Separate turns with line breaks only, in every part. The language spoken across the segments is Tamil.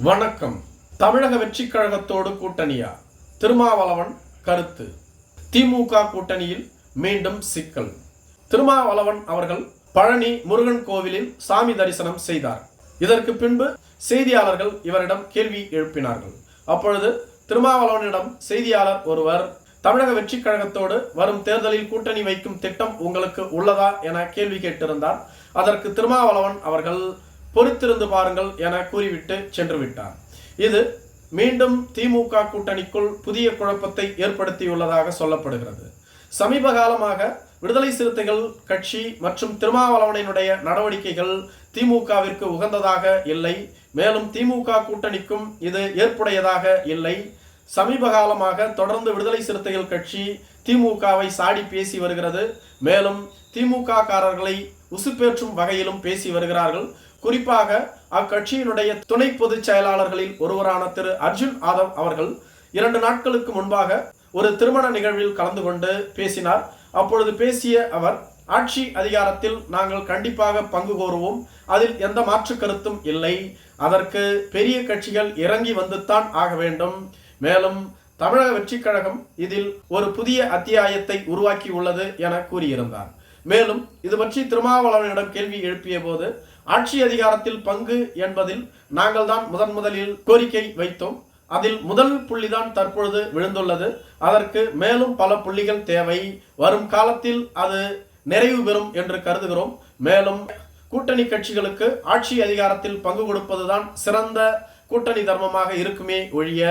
வணக்கம். தமிழக வெற்றிக் கழகத்தோடு கூட்டணியா? திருமாவளவன் கருத்து. திமுக கூட்டணியில் மீண்டும் சிக்கல். திருமாவளவன் அவர்கள் பழனி முருகன் கோவிலில் சாமி தரிசனம் செய்தார். இதற்கு பின்பு செய்தியாளர்கள் இவரிடம் கேள்வி எழுப்பினார்கள். அப்பொழுது திருமாவளவனிடம் செய்தியாளர் ஒருவர் தமிழக வெற்றிக் கழகத்தோடு வரும் தேர்தலில் கூட்டணி வைக்கும் திட்டம் உங்களுக்கு உள்ளதா? என கேள்வி கேட்டிருந்தார். அதற்கு திருமாவளவன் அவர்கள் பொறுத்திருந்து பாருங்கள் என கூறிவிட்டு சென்று விட்டார் இது மீண்டும் திமுக கூட்டணிக்குள் புதிய குழப்பத்தை ஏற்படுத்தியுள்ளதாக சொல்லப்படுகிறது. சமீப காலமாக விடுதலை சிறுத்தைகள் கட்சி மற்றும் திருமாவளவனினுடைய நடவடிக்கைகள் திமுகவிற்கு உகந்ததாக இல்லை. மேலும் திமுக கூட்டணிக்கும் இது ஏற்புடையதாக இல்லை. சமீப காலமாக தொடர்ந்து விடுதலை சிறுத்தைகள் கட்சி திமுகவை சாடி பேசி வருகிறது. மேலும் திமுக காரர்களை உசுப்பேற்றும் வகையிலும் பேசி வருகிறார்கள். குறிப்பாக அக்கட்சியினுடைய துணை பொதுச் செயலாளர்களில் ஒருவரான திரு அர்ஜுன் ஆதவ் அவர்கள் இரண்டு நாட்களுக்கு முன்பாக ஒரு திருமண நிகழ்வில் கலந்து கொண்டு பேசினார். அப்பொழுது பேசிய அவர் ஆட்சி அதிகாரத்தில் நாங்கள் கண்டிப்பாக பங்கு கோருவோம். அதில் எந்த மாற்று கருத்தும் இல்லை. அதற்கு பெரிய கட்சிகள் இறங்கி வந்துத்தான் ஆக வேண்டும். மேலும் தமிழக வெற்றிக் கழகம் இதில் ஒரு புதிய அத்தியாயத்தை உருவாக்கி உள்ளது என கூறியிருந்தார். மேலும் இது பற்றி திருமாவளவனிடம் கேள்வி எழுப்பிய போது ஆட்சி அதிகாரத்தில் பங்கு என்பதில் நாங்கள் தான் முதன் முதலில் கோரிக்கை வைத்தோம். அதில் முதல் புள்ளிதான் தற்பொழுது விழுந்துள்ளது. அதற்கு மேலும் பல புள்ளிகள் தேவை. வரும் காலத்தில் அது நிறைவு பெறும் என்று கருதுகிறோம். மேலும் கூட்டணி கட்சிகளுக்கு ஆட்சி அதிகாரத்தில் பங்கு கொடுப்பதுதான் சிறந்த கூட்டணி தர்மமாக இருக்குமே ஒழிய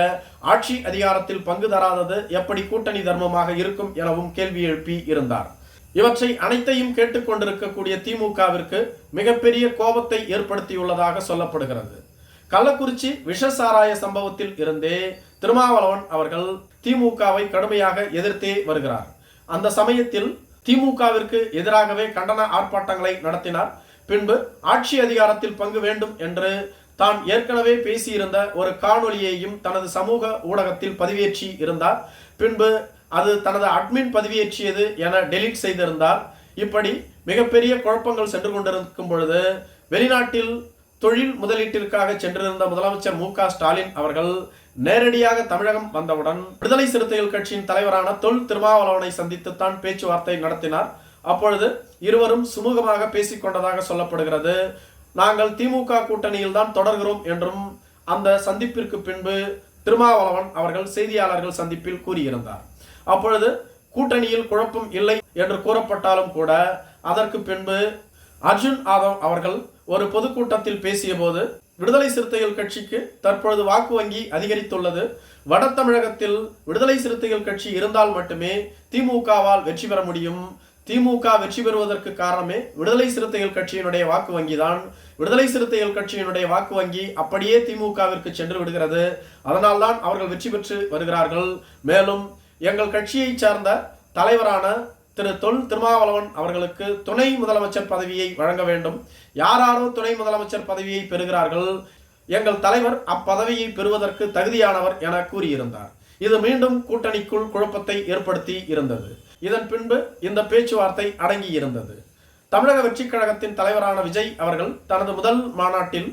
ஆட்சி அதிகாரத்தில் பங்கு தராதது எப்படி கூட்டணி தர்மமாக இருக்கும் எனவும் கேள்வி எழுப்பி இருந்தார். இவற்றை அனைத்தையும் கேட்டுக்கொண்டிருக்கக்கூடிய திமுகவிற்கு மிகப்பெரிய கோபத்தை ஏற்படுத்தியுள்ளதாக சொல்லப்படுகிறது. கள்ளக்குறிச்சி விஷசாராய சம்பவத்தில் இருந்தே திருமாவளவன் அவர்கள் திமுகவை கடுமையாக எதிர்த்தே வருகிறார். அந்த சமயத்தில் திமுகவிற்கு எதிராகவே கண்டன ஆர்ப்பாட்டங்களை நடத்தினார். பின்பு ஆட்சி அதிகாரத்தில் பங்கு வேண்டும் என்று தான் ஏற்கனவே பேசியிருந்த ஒரு காணொளியையும் தனது சமூக ஊடகத்தில் பதிவேற்றி இருந்தார். பின்பு அது தனது அட்மின் பதிவேற்றியது என டெலீட் செய்திருந்தார் இப்படி மிகப்பெரிய குழப்பங்கள் சென்று கொண்டிருக்கும் பொழுது வெளிநாட்டில் தொழில் முதலீட்டிற்காக சென்றிருந்த முதலமைச்சர் மு க ஸ்டாலின் அவர்கள் நேரடியாக தமிழகம் வந்தவுடன் விடுதலை சிறுத்தைகள் கட்சியின் தலைவரான தொல் திருமாவளவனை சந்தித்துத்தான் பேச்சுவார்த்தை நடத்தினார். அப்பொழுது இருவரும் சுமூகமாக பேசிக்கொண்டதாக சொல்லப்படுகிறது. நாங்கள் திமுக கூட்டணியில் தான் தொடர்கிறோம் என்றும் அந்த சந்திப்பிற்கு பின்பு திருமாவளவன் அவர்கள் செய்தியாளர்கள் சந்திப்பில் கூறியிருந்தார். அப்பொழுது கூட்டணியில் குழப்பம் இல்லை என்று கூறப்பட்டாலும் கூட அதற்கு பின்பு அர்ஜுன் ஆதவ் அவர்கள் ஒரு பொதுக்கூட்டத்தில் பேசிய போது விடுதலை சிறுத்தைகள் கட்சிக்கு தற்பொழுது வாக்கு வங்கி அதிகரித்துள்ளது. வட தமிழகத்தில் விடுதலை சிறுத்தைகள் கட்சி இருந்தால் மட்டுமே திமுகவால் வெற்றி பெற முடியும். திமுக வெற்றி பெறுவதற்கு காரணமே விடுதலை சிறுத்தைகள் கட்சியினுடைய வாக்கு வங்கி தான் விடுதலை சிறுத்தைகள் கட்சியினுடைய வாக்கு வங்கி அப்படியே திமுகவிற்கு சென்று விடுகிறது. அதனால்தான் அவர்கள் வெற்றி பெற்று வருகிறார்கள். மேலும் எங்கள் கட்சியை சார்ந்த தலைவரான திரு தொல் திருமாவளவன் அவர்களுக்கு துணை முதலமைச்சர் பதவியை வழங்க வேண்டும். யாராரோ துணை முதலமைச்சர் பதவியை பெறுகிறார்கள். எங்கள் தலைவர் அப்பதவியை பெறுவதற்கு தகுதியானவர் என கூறியிருந்தார். இது மீண்டும் கூட்டணிக்குள் குழப்பத்தை ஏற்படுத்தி இருந்தது. இதன் பின்பு இந்த பேச்சுவார்த்தை அடங்கி இருந்தது தமிழக வெற்றிக் கழகத்தின் தலைவரான விஜய் அவர்கள் தனது முதல் மாநாட்டில்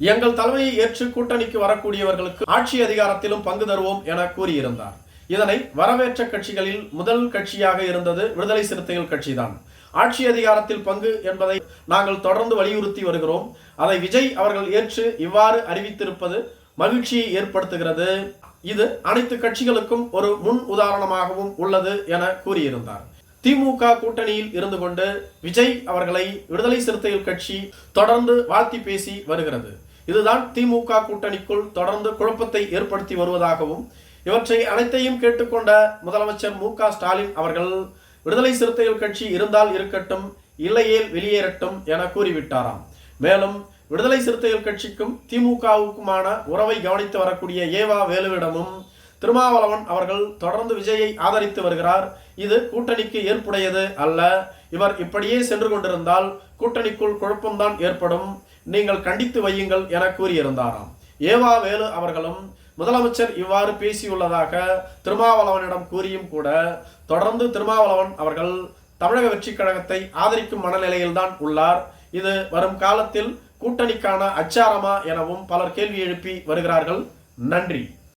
எங்கள் தலைமையை ஏற்று கூட்டணிக்கு வரக்கூடியவர்களுக்கு ஆட்சி அதிகாரத்திலும் பங்கு தருவோம் என கூறியிருந்தார். இதனை வரவேற்ற கட்சிகளில் முதல் கட்சியாக இருந்தது விடுதலை சிறுத்தைகள் கட்சிதான். ஆட்சி அதிகாரத்தில் பங்கு என்பதை நாங்கள் தொடர்ந்து வலியுறுத்தி வருகிறோம். அதை விஜய் அவர்கள் ஏற்று இவ்வாறு அறிவித்திருப்பது மகிழ்ச்சியை ஏற்படுத்துகிறது. இது அனைத்து கட்சிகளுக்கும் ஒரு முன் உதாரணமாகவும் உள்ளது என கூறியிருந்தார். திமுக கூட்டணியில் இருந்து கொண்டு விஜய் அவர்களை விடுதலை சிறுத்தைகள் கட்சி தொடர்ந்து வாழ்த்தி பேசி வருகிறது. இதுதான் திமுக கூட்டணிக்குள் தொடர்ந்து குழப்பத்தை ஏற்படுத்தி வருவதாகவும் இவற்றை அனைத்தையும் கேட்டுக்கொண்ட முதலமைச்சர் மு ஸ்டாலின் அவர்கள் விடுதலை சிறுத்தைகள் கட்சி இருந்தால் இருக்கட்டும் இல்லையேல் வெளியேறட்டும் என கூறிவிட்டாராம். மேலும் விடுதலை சிறுத்தைகள் கட்சிக்கும் திமுகவுக்குமான உறவை கவனித்து வரக்கூடிய ஏவா வேலுவிடமும் திருமாவளவன் அவர்கள் தொடர்ந்து விஜயை ஆதரித்து வருகிறார். இது கூட்டணிக்கு ஏற்புடையது அல்ல. இவர் இப்படியே சென்று கொண்டிருந்தால் கூட்டணிக்குள் குழப்பம்தான் ஏற்படும். நீங்கள் கண்டித்து வையுங்கள் என கூறியிருந்தாராம். ஏவா வேலு அவர்களும் முதலமைச்சர் இவ்வாறு பேசியுள்ளதாக திருமாவளவனிடம் கூறியும் கூட தொடர்ந்து திருமாவளவன் அவர்கள் தமிழக வெற்றிக் கழகத்தை ஆதரிக்கும் மனநிலையில்தான் உள்ளார். இது வரும் காலத்தில் கூட்டணிக்கான அச்சாரமா எனவும் பலர் கேள்வி எழுப்பி வருகிறார்கள். நன்றி.